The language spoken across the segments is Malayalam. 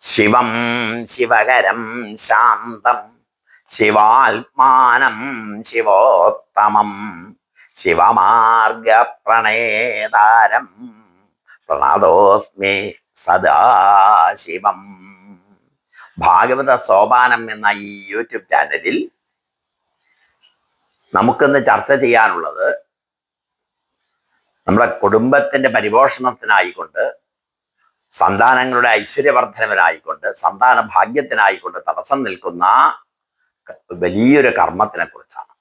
ശിവം ശിവകരം ശാന്തം ശിവാത്മാനം ശിവോത്തമം ശിവമാർഗപ്രണേതാരം പ്രണതോസ്മി സദാശിവം ഭാഗവത സോപാനം എന്ന ഈ യൂട്യൂബ് ചാനലിൽ നമുക്കിന്ന് ചർച്ച ചെയ്യാനുള്ളത് നമ്മുടെ കുടുംബത്തിന്റെ പരിപോഷണത്തിനായിക്കൊണ്ട് സന്താനങ്ങളുടെ ഐശ്വര്യവർദ്ധനവിനായിക്കൊണ്ട് സന്താന ഭാഗ്യത്തിനായിക്കൊണ്ട് തടസ്സം നിൽക്കുന്ന വലിയൊരു കർമ്മത്തിനെ കുറിച്ചാണ്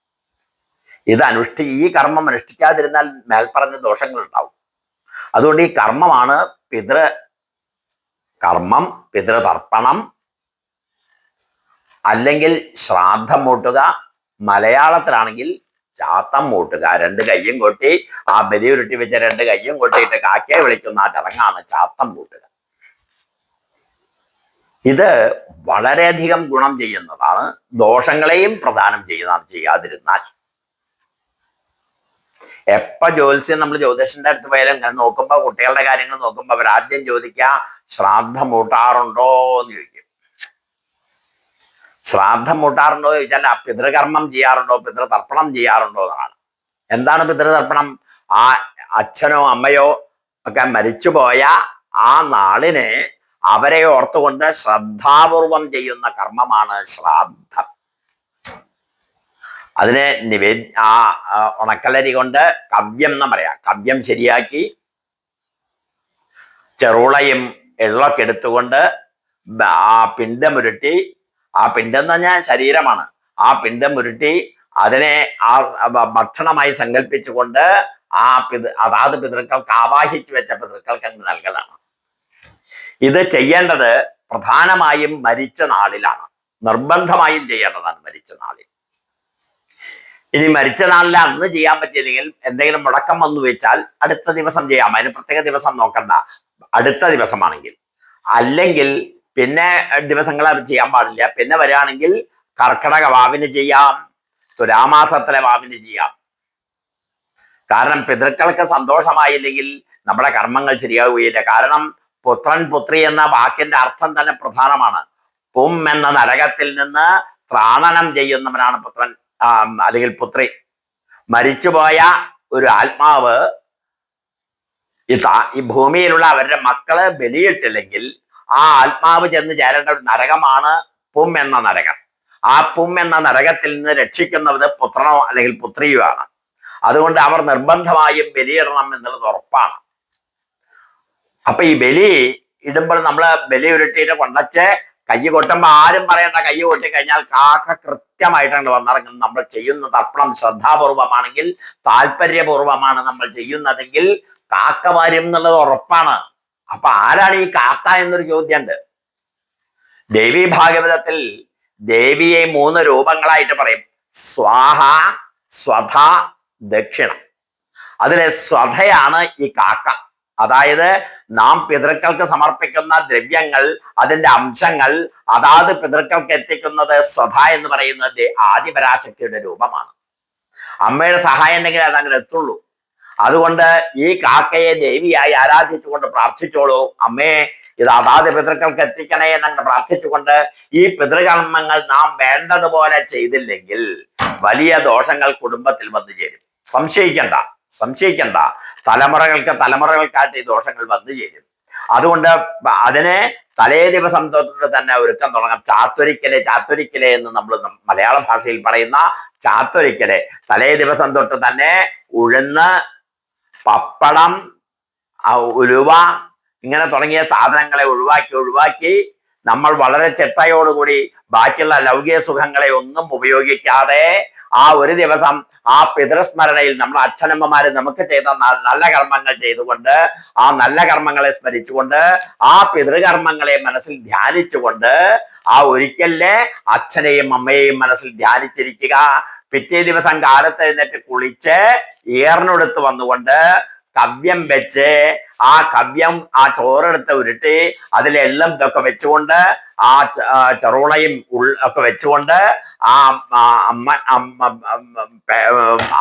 ഇത് അനുഷ്ഠി ഈ കർമ്മം അനുഷ്ഠിക്കാതിരുന്നാൽ മേൽപ്പറഞ്ഞ ദോഷങ്ങൾ ഉണ്ടാവും അതുകൊണ്ട് ഈ കർമ്മമാണ് പിതൃ കർമ്മം പിതൃതർപ്പണം അല്ലെങ്കിൽ ശ്രാദ്ധം മൂട്ടുക മലയാളത്തിലാണെങ്കിൽ ചാത്തം മൂട്ടുക രണ്ട് കയ്യും കൊട്ടി ആ ബലി ഉരുട്ടി വെച്ച രണ്ട് കയ്യും കൊട്ടിയിട്ട് കാക്കയെ വിളിക്കുന്ന ആ ചടങ്ങാണ് ചാത്തം മൂട്ടുക ഇത് വളരെയധികം ഗുണം ചെയ്യുന്നതാണ്. ദോഷങ്ങളെയും പ്രധാനം ചെയ്യുന്നതാണ് ചെയ്യാതിരുന്നാൽ. എപ്പ ജ്യോത്സ്യം നമ്മൾ ജ്യോതിഷന്റെ അടുത്ത് പോയാലും നോക്കുമ്പോൾ നോക്കുമ്പോ കുട്ടികളുടെ കാര്യങ്ങൾ നോക്കുമ്പോൾ അവർ ആദ്യം ചോദിക്കുക ശ്രാദ്ധം മൂട്ടാറുണ്ടോ എന്ന് ചോദിക്കും. ശ്രാദ്ധം മുട്ടാറുണ്ടോ ചോദിച്ചാൽ ആ പിതൃകർമ്മം ചെയ്യാറുണ്ടോ പിതൃതർപ്പണം ചെയ്യാറുണ്ടോ എന്നാണ്. എന്താണ് പിതൃതർപ്പണം? ആ അച്ഛനോ അമ്മയോ ഒക്കെ മരിച്ചുപോയ ആ നാളിനെ അവരെ ഓർത്തുകൊണ്ട് ശ്രദ്ധാപൂർവം ചെയ്യുന്ന കർമ്മമാണ് ശ്രാദ്ധം. അതിനെ നിവേ ആ ഉണക്കലരി കൊണ്ട് കവ്യം എന്ന് പറയാം. കവ്യം ശരിയാക്കി ചെറുളയും എള്ളൊക്കെ എടുത്തുകൊണ്ട് ആ പിണ്ടമുരുട്ടി ആ പിണ്ടം എന്ന് പറഞ്ഞാൽ ശരീരമാണ്. ആ പിണ്ടം ഉരുട്ടി അതിനെ ആ ഭക്ഷണമായി സങ്കല്പിച്ചുകൊണ്ട് ആ പിതൃ അതാത് പിതൃക്കൾക്ക് ആവാഹിച്ചു വെച്ച പിതൃക്കൾക്ക് അങ്ങ് നൽകലാണ്. ഇത് ചെയ്യേണ്ടത് പ്രധാനമായും മരിച്ച നാളിലാണ്. നിർബന്ധമായും ചെയ്യേണ്ടതാണ് മരിച്ച നാളിൽ. ഇനി മരിച്ച നാളിൽ അന്ന് ചെയ്യാൻ പറ്റിയില്ലെങ്കിൽ എന്തെങ്കിലും മുടക്കം വന്നു വെച്ചാൽ അടുത്ത ദിവസം ചെയ്യാം. അതിന് പ്രത്യേക ദിവസം നോക്കണ്ട. അടുത്ത ദിവസമാണെങ്കിൽ. അല്ലെങ്കിൽ പിന്നെ ദിവസങ്ങൾ ചെയ്യാൻ പാടില്ല. പിന്നെ വരികയാണെങ്കിൽ കർക്കിടക വാവിന് ചെയ്യാം തുലാമാസത്തിലെ വാവിന് ചെയ്യാം. കാരണം പിതൃക്കൾക്ക് സന്തോഷമായില്ലെങ്കിൽ നമ്മുടെ കർമ്മങ്ങൾ ശരിയാവുകയില്ല. കാരണം പുത്രൻ പുത്രി എന്ന വാക്കിന്റെ അർത്ഥം തന്നെ പ്രധാനമാണ്. പും എന്ന നരകത്തിൽ നിന്ന് ത്രാണനം ചെയ്യുന്നവനാണ് പുത്രൻ അല്ലെങ്കിൽ പുത്രി. മരിച്ചുപോയ ഒരു ആത്മാവ് ഈ ഭൂമിയിലുള്ള അവരുടെ മക്കൾ ബലിയിട്ടില്ലെങ്കിൽ ആ ആത്മാവ് ചെന്ന് ചേരേണ്ട ഒരു നരകമാണ് പും എന്ന നരകം. ആ പും എന്ന നരകത്തിൽ നിന്ന് രക്ഷിക്കുന്നത് പുത്രനോ അല്ലെങ്കിൽ പുത്രിയോ ആണ്. അതുകൊണ്ട് അവർ നിർബന്ധമായും ബലിയിടണം എന്നുള്ളത് ഉറപ്പാണ്. അപ്പൊ ഈ ബലി ഇടുമ്പോൾ നമ്മൾ ബലി ഉരുട്ടിയിട്ട് കൊണ്ടച്ച് കൈ കൊട്ടുമ്പോൾ ആരും പറയേണ്ട കൈ കൊട്ടി കഴിഞ്ഞാൽ കാക്ക കൃത്യമായിട്ടാണ് വന്നിറങ്ങുന്നത് നമ്മൾ ചെയ്യുന്ന തർപ്പണം ശ്രദ്ധാപൂർവമാണെങ്കിൽ താല്പര്യപൂർവമാണ് നമ്മൾ ചെയ്യുന്നതെങ്കിൽ കാക്ക വരും എന്നുള്ളത് ഉറപ്പാണ്. അപ്പൊ ആരാണ് ഈ കാക്ക എന്നൊരു ചോദ്യമുണ്ട് ദേവി ഭാഗവതത്തിൽ ദേവിയെ മൂന്ന് രൂപങ്ങളായിട്ട് പറയും. സ്വാഹ സ്വധ ദക്ഷിണ. അതിലെ സ്വധയാണ് ഈ കാക്ക. അതായത് നാം പിതൃക്കൾക്ക് സമർപ്പിക്കുന്ന ദ്രവ്യങ്ങൾ അതിന്റെ അംശങ്ങൾ അതാത് പിതൃക്കൾക്ക് എത്തിക്കുന്നത് സ്വധ എന്ന് പറയുന്നത് ആദിപരാശക്തിയുടെ രൂപമാണ്. അമ്മയുടെ സഹായം ഉണ്ടെങ്കിൽ അതങ്ങനെ എത്തുള്ളൂ. അതുകൊണ്ട് ഈ കാക്കയെ ദേവിയായി ആരാധിച്ചുകൊണ്ട് പ്രാർത്ഥിച്ചോളൂ. അമ്മേ ഇത് അതാത് പിതൃക്കൾക്ക് എത്തിക്കണേ എന്നങ്ങനെ പ്രാർത്ഥിച്ചുകൊണ്ട് ഈ പിതൃകർമ്മങ്ങൾ നാം വേണ്ടതുപോലെ ചെയ്തില്ലെങ്കിൽ വലിയ ദോഷങ്ങൾ കുടുംബത്തിൽ വന്നു ചേരും. സംശയിക്കണ്ട സംശയിക്കണ്ട. തലമുറകൾക്ക് തലമുറകൾക്കായിട്ട് ഈ ദോഷങ്ങൾ വന്നു ചേരും. അതുകൊണ്ട് അതിനെ തലേ ദിവസം തൊട്ട് തന്നെ ഒരുക്കം തുടങ്ങാം. ചാത്തൊരിക്കലെ ചാത്തൊരിക്കലെ എന്ന് നമ്മൾ മലയാള ഭാഷയിൽ പറയുന്ന ചാത്തൊരിക്കലെ. തലേ ദിവസം തൊട്ട് തന്നെ ഉഴുന്ന് പപ്പടം ഉലുവ ഇങ്ങനെ തുടങ്ങിയ സാധനങ്ങളെ ഒഴിവാക്കി ഒഴിവാക്കി നമ്മൾ വളരെ ചിട്ടയോടുകൂടി ബാക്കിയുള്ള ലൗകിക സുഖങ്ങളെ ഒന്നും ഉപയോഗിക്കാതെ ആ ഒരു ദിവസം ആ പിതൃസ്മരണയിൽ നമ്മുടെ അച്ഛനമ്മമാര് നമുക്ക് ചെയ്ത നല്ല കർമ്മങ്ങൾ ചെയ്തുകൊണ്ട് ആ നല്ല കർമ്മങ്ങളെ സ്മരിച്ചുകൊണ്ട് ആ പിതൃകർമ്മങ്ങളെ മനസ്സിൽ ധ്യാനിച്ചുകൊണ്ട് ആ ഒരിക്കലേ അച്ഛനെയും അമ്മയെയും മനസ്സിൽ ധ്യാനിച്ചിരിക്കുക. പിറ്റേ ദിവസം കാലത്ത് എഴുന്നേറ്റ് കുളിച്ച് ഏറിനെടുത്ത് വന്നുകൊണ്ട് കവ്യം വെച്ച് ആ കവ്യം ആ ചോറെടുത്ത് ഉരുട്ടി അതിലെല്ലാം ഇതൊക്കെ വെച്ചുകൊണ്ട് ആ ചെറുളയും ഒക്കെ വെച്ചുകൊണ്ട് ആ അമ്മ-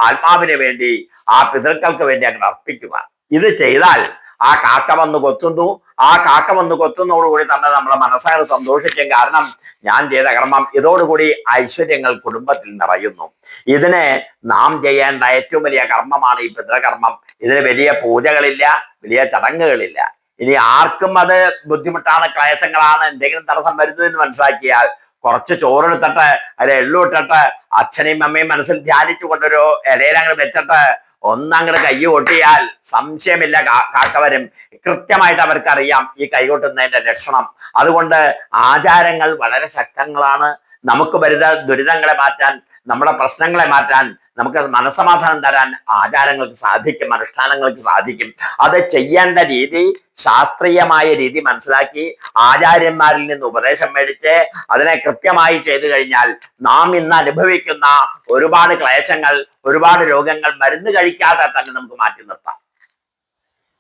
ആത്മാവിന് വേണ്ടി ആ പിതൃക്കൾക്ക് വേണ്ടി അങ്ങനെ അർപ്പിക്കുക ഇത് ചെയ്താൽ ആ കാക്ക വന്ന് കൊത്തുന്നു. ആ കാക്ക വന്ന് കൊത്തുന്നതോടുകൂടി തന്നെ നമ്മുടെ മനസ്സാണ് സന്തോഷിക്കും. കാരണം ഞാൻ ചെയ്ത കർമ്മം ഇതോടുകൂടി ഐശ്വര്യങ്ങൾ കുടുംബത്തിൽ നിറയുന്നു. ഇതിനെ നാം ചെയ്യേണ്ട ഏറ്റവും വലിയ കർമ്മമാണ് ഈ പിതൃകർമ്മം. ഇതിന് വലിയ പൂജകളില്ല വലിയ ചടങ്ങുകളില്ല. ഇനി ആർക്കും അത് ബുദ്ധിമുട്ടാണ് ക്ലേശങ്ങളാണ് എന്തെങ്കിലും തടസ്സം വരുന്നതെന്ന് മനസ്സിലാക്കിയാൽ കുറച്ച് ചോറെടുത്തിട്ട് അതിൽ എള്ളിട്ടിട്ട് അച്ഛനെയും അമ്മയും മനസ്സിൽ ധ്യാനിച്ചു കൊണ്ടൊരു ഇലയിലങ്ങോട്ട് വെച്ചിട്ട് ഒന്നങ്ങോട്ട് കൈ കൊട്ടിയാൽ സംശയമില്ല കാക്കവരും. കാക്ക വരും കൃത്യമായിട്ട് അവർക്കറിയാം ഈ കൈകൊട്ടുന്നതിന്റെ ലക്ഷണം. അതുകൊണ്ട് ആചാരങ്ങൾ വളരെ ശക്തങ്ങളാണ്. നമുക്ക് വരുന്ന ദുരിതങ്ങളെ മാറ്റാൻ നമ്മുടെ പ്രശ്നങ്ങളെ മാറ്റാൻ നമുക്ക് മനസ്സമാധാനം തരാൻ ആചാരങ്ങൾക്ക് സാധിക്കും അനുഷ്ഠാനങ്ങൾക്ക് സാധിക്കും. അത് ചെയ്യേണ്ട രീതി ശാസ്ത്രീയമായ രീതി മനസ്സിലാക്കി ആചാര്യന്മാരിൽ നിന്ന് ഉപദേശം മേടിച്ച് അതിനെ കൃത്യമായി ചെയ്തു കഴിഞ്ഞാൽ നാം ഇന്ന് അനുഭവിക്കുന്ന ഒരുപാട് ക്ലേശങ്ങൾ ഒരുപാട് രോഗങ്ങൾ മരുന്ന് കഴിക്കാതെ തന്നെ നമുക്ക് മാറ്റി നിർത്താം.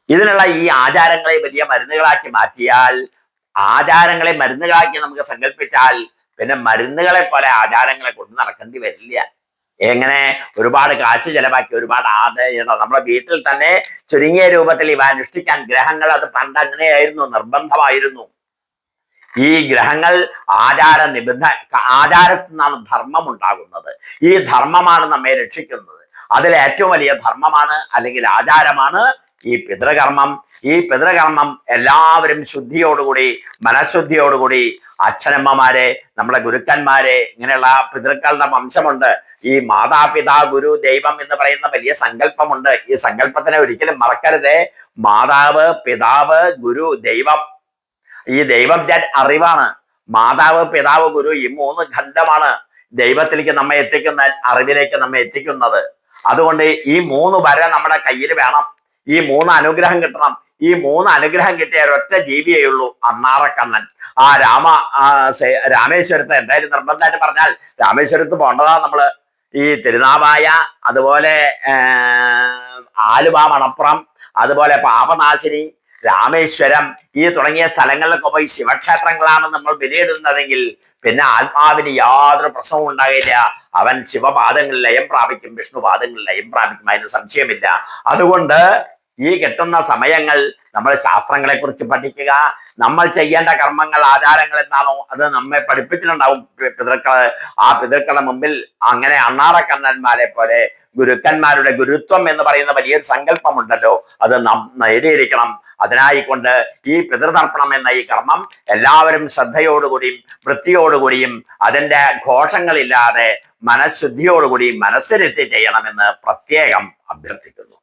ഇതിനുള്ള ഈ ആചാരങ്ങളെ വലിയ മരുന്നുകളാക്കി മാറ്റിയാൽ ആചാരങ്ങളെ മരുന്നുകളാക്കി നമുക്ക് സങ്കല്പിച്ചാൽ പിന്നെ മരുന്നുകളെ പോലെ ആചാരങ്ങളെ കൊണ്ട് നടക്കേണ്ടി വരില്ല. എങ്ങനെ ഒരുപാട് കാശ് ചെലവാക്കി ഒരുപാട് ആദായം നമ്മുടെ വീട്ടിൽ തന്നെ ചുരുങ്ങിയ രൂപത്തിൽ ഇവ അനുഷ്ഠിക്കാൻ ഗ്രഹങ്ങൾ അത് പണ്ട് അങ്ങനെയായിരുന്നു നിർബന്ധമായിരുന്നു. ഈ ഗ്രഹങ്ങൾ ആചാര നിബന്ധ ആചാരത്തിൽ നിന്നാണ് ധർമ്മം ഉണ്ടാകുന്നത് ഈ ധർമ്മമാണ് നമ്മെ രക്ഷിക്കുന്നത്. അതിൽ ഏറ്റവും വലിയ ധർമ്മമാണ് അല്ലെങ്കിൽ ആചാരമാണ് ഈ പിതൃകർമ്മം. ഈ പിതൃകർമ്മം എല്ലാവരും ശുദ്ധിയോടുകൂടി മനഃശുദ്ധിയോടുകൂടി അച്ഛനമ്മമാരെ നമ്മുടെ ഗുരുക്കന്മാരെ ഇങ്ങനെയുള്ള പിതൃക്കളുടെ വംശമുണ്ട്. ഈ മാതാപിതാ ഗുരു ദൈവം എന്ന് പറയുന്ന വലിയ സങ്കല്പമുണ്ട്. ഈ സങ്കല്പത്തിനെ ഒരിക്കലും മറക്കരുതേ. മാതാവ് പിതാവ് ഗുരു ദൈവം. ഈ ദൈവം ഞാൻ അറിവാണ്. മാതാവ് പിതാവ് ഗുരു ഈ മൂന്ന് ഖണ്ഡമാണ് ദൈവത്തിലേക്ക് നമ്മെ എത്തിക്കുന്ന അറിവിലേക്ക് നമ്മെ എത്തിക്കുന്നത്. അതുകൊണ്ട് ഈ മൂന്ന് വര നമ്മുടെ കയ്യിൽ വേണം. ഈ മൂന്ന് അനുഗ്രഹം കിട്ടണം. ഈ മൂന്ന് അനുഗ്രഹം കിട്ടിയ ഒരൊറ്റ ജീവിയേ ഉള്ളൂ അണ്ണാറക്കണ്ണൻ ആ രാമ രാമേശ്വരത്ത് എന്തായാലും നിർബന്ധമായിട്ട് പറഞ്ഞാൽ രാമേശ്വരത്ത് പോകേണ്ടതാ നമ്മൾ. ഈ തിരുനാവായ അതുപോലെ ആലുവ മണപ്പുറം അതുപോലെ പാപനാശിനി രാമേശ്വരം ഈ തുടങ്ങിയ സ്ഥലങ്ങളിലൊക്കെ പോയി ശിവക്ഷേത്രങ്ങളാണ് നമ്മൾ വിലയിടുന്നതെങ്കിൽ പിന്നെ ആത്മാവിന് യാതൊരു പ്രശ്നവും ഉണ്ടാകില്ല. അവൻ ശിവപാദങ്ങളിൽ ലയം പ്രാപിക്കും വിഷ്ണുപാദങ്ങളിൽ ലയം പ്രാപിക്കും അതിന് സംശയമില്ല. അതുകൊണ്ട് ഈ കിട്ടുന്ന സമയങ്ങൾ നമ്മൾ ശാസ്ത്രങ്ങളെ കുറിച്ച് പഠിക്കുക നമ്മൾ ചെയ്യേണ്ട കർമ്മങ്ങൾ ആചാരങ്ങൾ എന്താണോ അത് നമ്മെ പഠിപ്പിച്ചിട്ടുണ്ടാവും. പിതൃക്കൾ ആ പിതൃക്കളുടെ മുമ്പിൽ അങ്ങനെ അണ്ണാറക്കണ്ണന്മാരെ പോലെ ഗുരുക്കന്മാരുടെ ഗുരുത്വം എന്ന് പറയുന്ന വലിയൊരു സങ്കല്പമുണ്ടല്ലോ. അത് നാം നേടിയിരിക്കണം. അതിനായിക്കൊണ്ട് ഈ പിതൃതർപ്പണം എന്ന ഈ കർമ്മം എല്ലാവരും ശ്രദ്ധയോടുകൂടിയും വൃത്തിയോടുകൂടിയും അതിന്റെ ഘോഷങ്ങളില്ലാതെ മനഃശുദ്ധിയോടുകൂടി മനസ്സിരുത്തി ചെയ്യണമെന്ന് പ്രത്യേകം അഭ്യർത്ഥിക്കുന്നു.